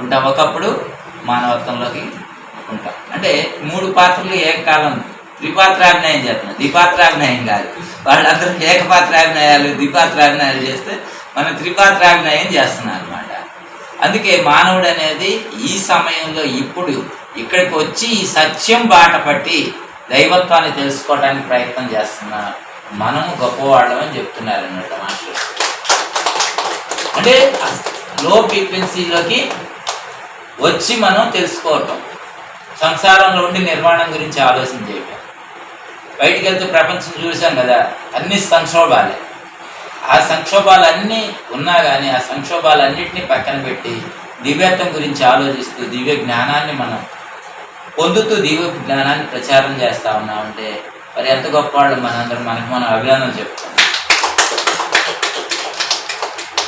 ఉంటాం ఒకప్పుడు మానవత్వంలోకి ఉంటాం. అంటే మూడు పాత్రలు ఏకకాలం త్రిపాత్రాభినయం చేస్తున్నాం ద్విపాత్రాభినయం కాదు. వాళ్ళందరూ ఏకపాత్రాభినయాలు ద్విపాత్రాభినయాలు చేస్తే మనం త్రిపాత్రాభినయం చేస్తున్నాం అనమాట అందుకే మానవుడు అనేది ఈ సమయంలో ఇప్పుడు ఇక్కడికి వచ్చి ఈ సత్యం బాట పట్టి దైవత్వాన్ని తెలుసుకోవడానికి ప్రయత్నం చేస్తున్న మనం గొప్పవాళ్ళం అని చెప్తున్నారు అన్నమాట మాస్టర్ అంటే లో ఫ్రీక్వెన్సీలోకి వచ్చి మనం తెలుసుకోవటం. సంసారంలో ఉండి నిర్మాణం గురించి ఆలోచన చేయటం. బయటికి వెళ్తే ప్రపంచం చూసాం కదా అన్ని సంక్షోభాలే. ఆ సంక్షోభాలన్నీ ఉన్నా కానీ ఆ సంక్షోభాలన్నింటినీ పక్కన పెట్టి దివ్యత్వం గురించి ఆలోచిస్తూ దివ్య జ్ఞానాన్ని మనం పొందుతూ దివ్య జ్ఞానాన్ని ప్రచారం చేస్తూ ఉన్నామంటే మరి ఎంత గొప్పవాళ్ళు మనందరం మనకు మనం అభినందనలు చెప్తాం.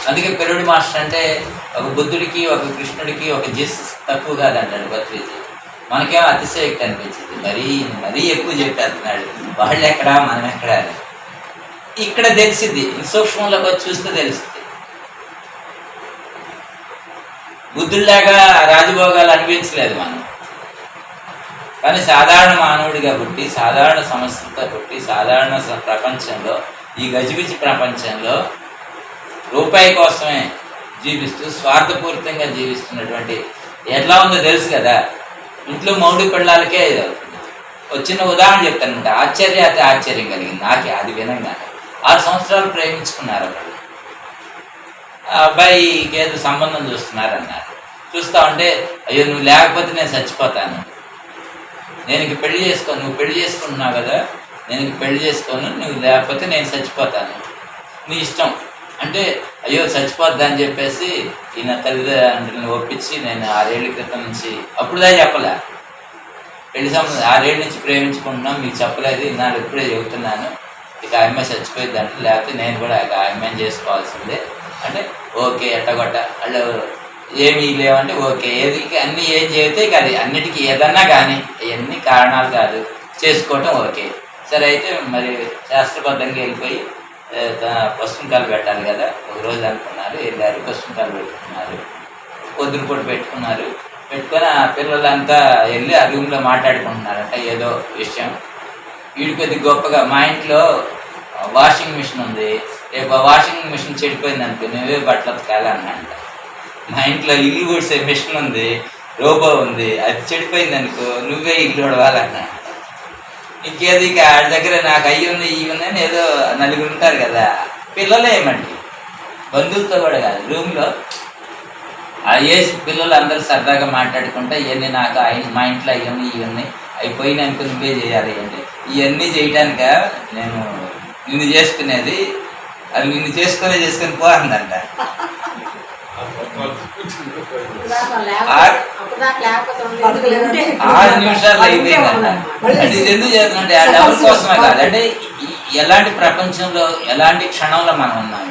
అందుకే పెరుడు మాస్టర్ అంటే ఒక బుద్ధుడికి ఒక కృష్ణుడికి ఒక జీసస్ తక్కువ కాదంటాడు భద్రీజీ. మనకేమో అతిశయక్తి అనిపించింది. మరీ మరీ ఎక్కువ చెప్పేస్తున్నాడు వాళ్ళు ఎక్కడా మనం ఎక్కడా అని. ఇక్కడ తెలిసింది. సూక్ష్మంలోకి వచ్చి చూస్తే తెలుస్తుంది. బుద్ధుల్లాగా రాజభోగాలు అనిపించలేదు మనం. కానీ సాధారణ మానవుడిగా పుట్టి సాధారణ సమస్యలతో పుట్టి సాధారణ ప్రపంచంలో ఈ గజిబిజి ప్రపంచంలో రూపాయి కోసమే జీవిస్తూ స్వార్థపూరితంగా జీవిస్తున్నటువంటి ఎట్లా ఉందో తెలుసు కదా. ఇంట్లో మౌడి పిల్లలకే వచ్చిన ఉదాహరణ చెప్తానంటే ఆశ్చర్య అయితే ఆశ్చర్యం కలిగింది. నాకే అది వినంగా ఆరు సంవత్సరాలు ప్రేమించుకున్నారు వాళ్ళు. ఆ అబ్బాయికి ఏదో సంబంధం చూస్తున్నారు అన్నారు చూస్తా ఉంటే అయ్యో నువ్వు లేకపోతే నేను చచ్చిపోతాను. నేను ఇంక పెళ్ళి చేసుకోను. నువ్వు పెళ్ళి చేసుకుంటున్నావు కదా. నేను ఇంక పెళ్ళి చేసుకోను. నువ్వు లేకపోతే నేను చచ్చిపోతాను. నీ ఇష్టం. అంటే అయ్యో చచ్చిపోద్దా అని చెప్పేసి ఈయన తల్లిదండ్రులను ఒప్పించి నేను ఆరేళ్ళ క్రితం నుంచి అప్పుడుదా చెప్పలే. పెళ్ళి సంబంధం ఆరేళ్ళ నుంచి ప్రేమించుకుంటున్నాం మీకు చెప్పలేదు ఇన్నాళ్ళు ఇప్పుడే చెబుతున్నాను. ఇక ఆ అమ్మాయి చచ్చిపోయింది అంటే లేకపోతే నేను కూడా ఇక ఆ అమ్మాయిని చేసుకోవాల్సిందే. అంటే ఓకే ఎట్టగొట్ట. వాళ్ళు ఏమీ లేవంటే ఓకే. ఏది అన్నీ ఏం చేస్తే ఇక అది అన్నిటికీ ఏదన్నా కానీ ఇవన్నీ కారణాలు కాదు. చేసుకోవటం ఓకే. సరే అయితే మరి శాస్త్రబద్ధంగా వెళ్ళిపోయి పసుపుకాలు పెట్టాలి కదా. ఒక రోజు అనుకున్నారు వెళ్ళారు పసుపుకాలు పెట్టుకున్నారు. పొద్దున కూడా పెట్టుకున్నారు. పెట్టుకొని ఆ పిల్లలంతా వెళ్ళి ఆ రూమ్లో మాట్లాడుకుంటున్నారంట ఏదో విషయం. వీడి కొద్ది గొప్పగా మా ఇంట్లో వాషింగ్ మిషన్ ఉంది. రేపు ఆ వాషింగ్ మిషన్ చెడిపోయింది అనుకో నువ్వే బట్టలు కాలన్నంట మా ఇంట్లో ఇల్లు కూడా మిషన్ ఉంది రోబో ఉంది అది చెడిపోయింది అనుకో నువ్వే ఇల్లు ఉడవాలన్నా ఇంకేది ఇక ఆడి దగ్గర నాకు అయ్యి ఉన్నాయి ఇవి ఉన్నాయని ఏదో నలుగురు ఉంటారు కదా. పిల్లలే ఏమండి? బంధువులతో కూడా కాదు. రూమ్లో ఆ ఏజ్ పిల్లలు అందరూ సరదాగా మాట్లాడుకుంటా ఇవన్నీ నాకు మా ఇంట్లో ఇవన్నీ ఇవన్నీ అవి పోయినాక నువ్వే చేయాలి అంటే. ఇవన్నీ చేయటానిక నేను నిన్ను చేసుకునేది అది నిన్ను చేసుకునే చేసుకుని పో అందంట. ఆరు నిమిషాలు అయిపోయిందంట అంటే ఇది ఎందుకు చేస్తున్నట్టే ఆ డబ్బుల కోసమే కాదు. అంటే ఈ- ఎలాంటి ప్రపంచంలో ఎలాంటి క్షణంలో మనం ఉన్నాము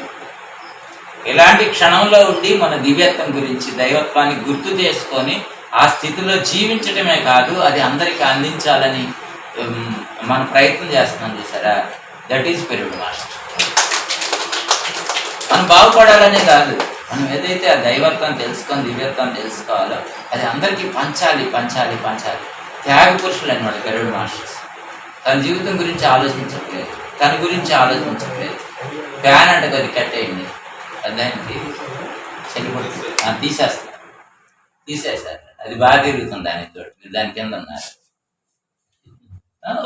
ఎలాంటి క్షణంలో ఉండి మన దివ్యత్వం గురించి దైవత్వాన్ని గుర్తు చేసుకొని ఆ స్థితిలో జీవించటమే కాదు అది అందరికీ అందించాలని మన ప్రయత్నం చేస్తున్నాం చూసారా? దట్ ఈస్ పెరిడ్ మాస్టర్ మనం బాగుపడాలనే కాదు. మనం ఏదైతే ఆ దైవత్వం తెలుసుకొని దివ్యత్వం తెలుసుకోవాలో అది అందరికీ పంచాలి పంచాలి పంచాలి. త్యాగ పురుషులు అనమాట పెరుడు మాస్టర్స్ తన జీవితం గురించి ఆలోచించట్లేదు. తన గురించి ఆలోచించట్లేదు. ఫ్యాన్ అంటే అది కట్టేయండి దానికి చనిపోతుంది. ఆ, తీసేస్తారు. అది బాగా తిరుగుతుంది తోటి. దాని కింద ఉన్నారు.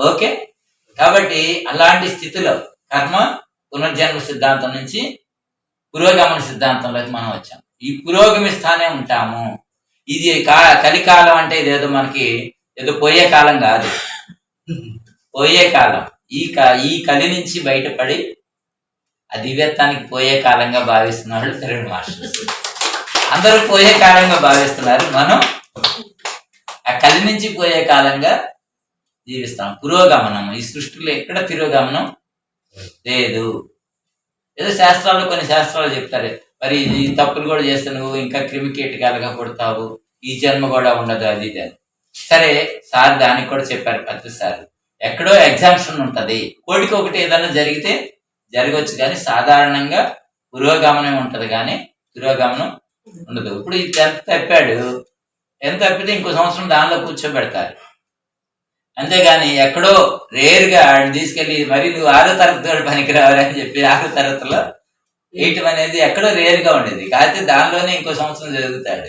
ఓకే. కాబట్టి అలాంటి స్థితిలో కర్మ పునర్జన్మ సిద్ధాంతం నుంచి పురోగమన సిద్ధాంతంలోకి మనం వచ్చాం. ఈ పురోగమిస్తానే ఉంటాము. ఇది కా కలికాలం అంటే ఇదేదో మనకి ఏదో పోయే కాలం కాదు. పోయే కాలం. ఈ కా ఈ కలి నుంచి బయటపడి ఆ దివ్యత్వానికి పోయే కాలంగా భావిస్తున్నారు తెలుగు మాస్టర్స్ అందరూ పోయే కాలంగా భావిస్తున్నారు. మనం ఆ కలి నుంచి పోయే కాలంగా జీవిస్తాం పురోగమనం ఈ సృష్టిలో ఎక్కడ తిరోగమనం లేదు. ఏదో శాస్త్రాలు కొన్ని శాస్త్రాలు చెప్తారు. మరి ఈ తప్పులు కూడా చేస్తే నువ్వు ఇంకా క్రిమి కీటకాలుగా పుడతావు. ఈ జన్మ కూడా ఉండదు అది ఇది సరే సార్ దానికి కూడా చెప్పారు పత్రి సార్. ఎక్కడో ఎగ్జామ్షన్ ఉంటది. కోటికి ఒకటి ఏదైనా జరిగితే జరగవచ్చు కానీ సాధారణంగా పురోగమనం ఉంటది కానీ పురోగమనం ఉండదు. ఇప్పుడు ఈ ఎంత తప్పాడు? ఎంత తప్పితే ఇంకో సంవత్సరం దానిలో కూర్చోబెడతారు. అంతేగాని ఎక్కడో రేరుగా ఆడిని తీసుకెళ్ళి మరి నువ్వు ఆరో తరగతి వాడు పనికిరావాలి అని చెప్పి ఆరో తరగతిలో వేయటం అనేది ఎక్కడో రేరుగా ఉండేది. కాకపోతే దానిలోనే ఇంకో సంవత్సరం చదువుతాడు